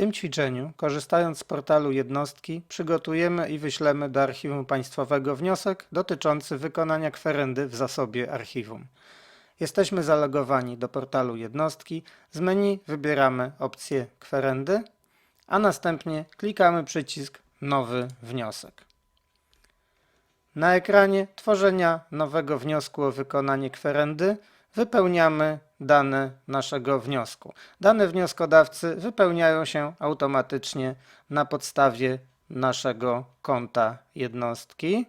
tym ćwiczeniu, korzystając z portalu jednostki, przygotujemy i wyślemy do Archiwum Państwowego wniosek dotyczący wykonania kwerendy w zasobie archiwum. Jesteśmy zalogowani do portalu jednostki. Z menu wybieramy opcję kwerendy, a następnie klikamy przycisk Nowy wniosek. Na ekranie tworzenia nowego wniosku o wykonanie kwerendy wypełniamy dane naszego wniosku. Dane wnioskodawcy wypełniają się automatycznie na podstawie naszego konta jednostki.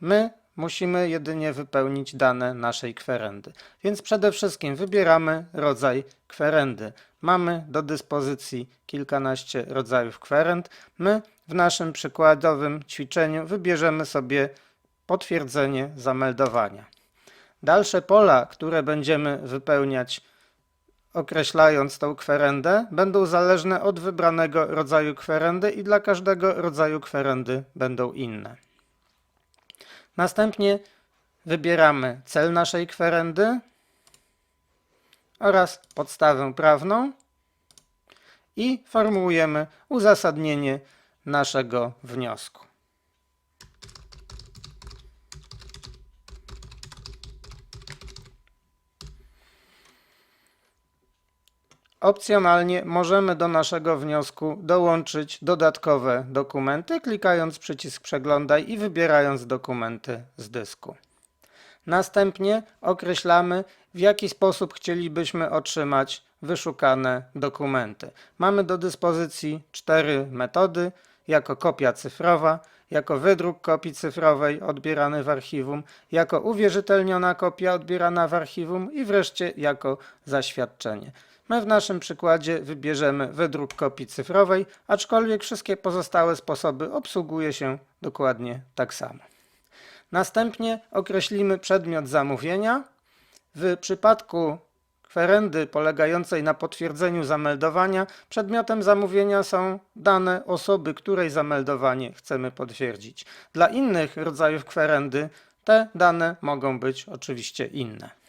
My musimy jedynie wypełnić dane naszej kwerendy. Więc przede wszystkim wybieramy rodzaj kwerendy. Mamy do dyspozycji kilkanaście rodzajów kwerend. My w naszym przykładowym ćwiczeniu wybierzemy sobie potwierdzenie zameldowania. Dalsze pola, które będziemy wypełniać określając tą kwerendę, będą zależne od wybranego rodzaju kwerendy i dla każdego rodzaju kwerendy będą inne. Następnie wybieramy cel naszej kwerendy oraz podstawę prawną i formułujemy uzasadnienie naszego wniosku. Opcjonalnie możemy do naszego wniosku dołączyć dodatkowe dokumenty, klikając przycisk Przeglądaj i wybierając dokumenty z dysku. Następnie określamy, w jaki sposób chcielibyśmy otrzymać wyszukane dokumenty. Mamy do dyspozycji cztery metody: jako kopia cyfrowa, jako wydruk kopii cyfrowej odbierany w archiwum, jako uwierzytelniona kopia odbierana w archiwum i wreszcie jako zaświadczenie. My w naszym przykładzie wybierzemy wydruk kopii cyfrowej, aczkolwiek wszystkie pozostałe sposoby obsługuje się dokładnie tak samo. Następnie określimy przedmiot zamówienia. W przypadku kwerendy polegającej na potwierdzeniu zameldowania, przedmiotem zamówienia są dane osoby, której zameldowanie chcemy potwierdzić. Dla innych rodzajów kwerendy te dane mogą być oczywiście inne.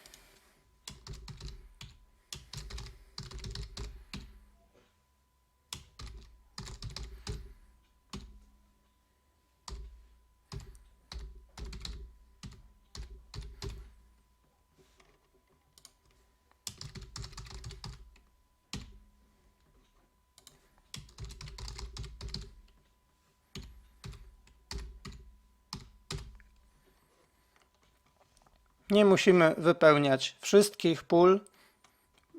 Nie musimy wypełniać wszystkich pól,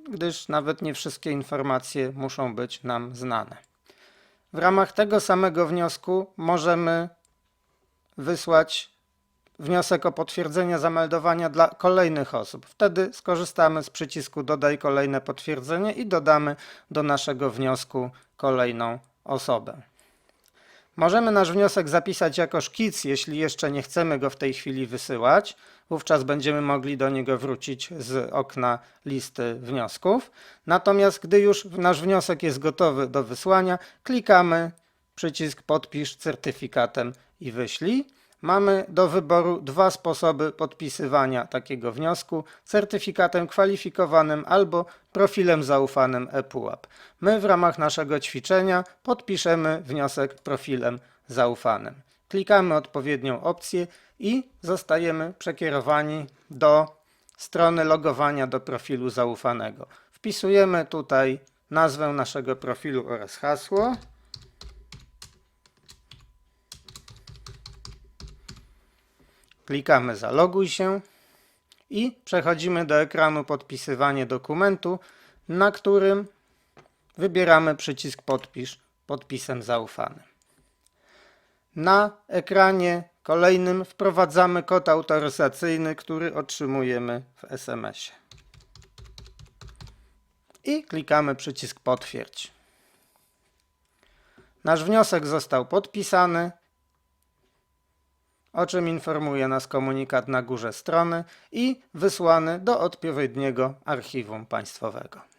gdyż nawet nie wszystkie informacje muszą być nam znane. W ramach tego samego wniosku możemy wysłać wniosek o potwierdzenie zameldowania dla kolejnych osób. Wtedy skorzystamy z przycisku Dodaj kolejne potwierdzenie i dodamy do naszego wniosku kolejną osobę. Możemy nasz wniosek zapisać jako szkic, jeśli jeszcze nie chcemy go w tej chwili wysyłać. Wówczas będziemy mogli do niego wrócić z okna listy wniosków. Natomiast gdy już nasz wniosek jest gotowy do wysłania, klikamy przycisk Podpisz certyfikatem i wyślij. Mamy do wyboru dwa sposoby podpisywania takiego wniosku: certyfikatem kwalifikowanym albo profilem zaufanym ePUAP. My w ramach naszego ćwiczenia podpiszemy wniosek profilem zaufanym. Klikamy odpowiednią opcję i zostajemy przekierowani do strony logowania do profilu zaufanego. Wpisujemy tutaj nazwę naszego profilu oraz hasło. Klikamy Zaloguj się i przechodzimy do ekranu Podpisywanie dokumentu, na którym wybieramy przycisk Podpisz podpisem zaufanym. Na ekranie kolejnym wprowadzamy kod autoryzacyjny, który otrzymujemy w SMS-ie. I klikamy przycisk Potwierdź. Nasz wniosek został podpisany o czym informuje nas komunikat na górze strony i wysłany do odpowiedniego archiwum państwowego.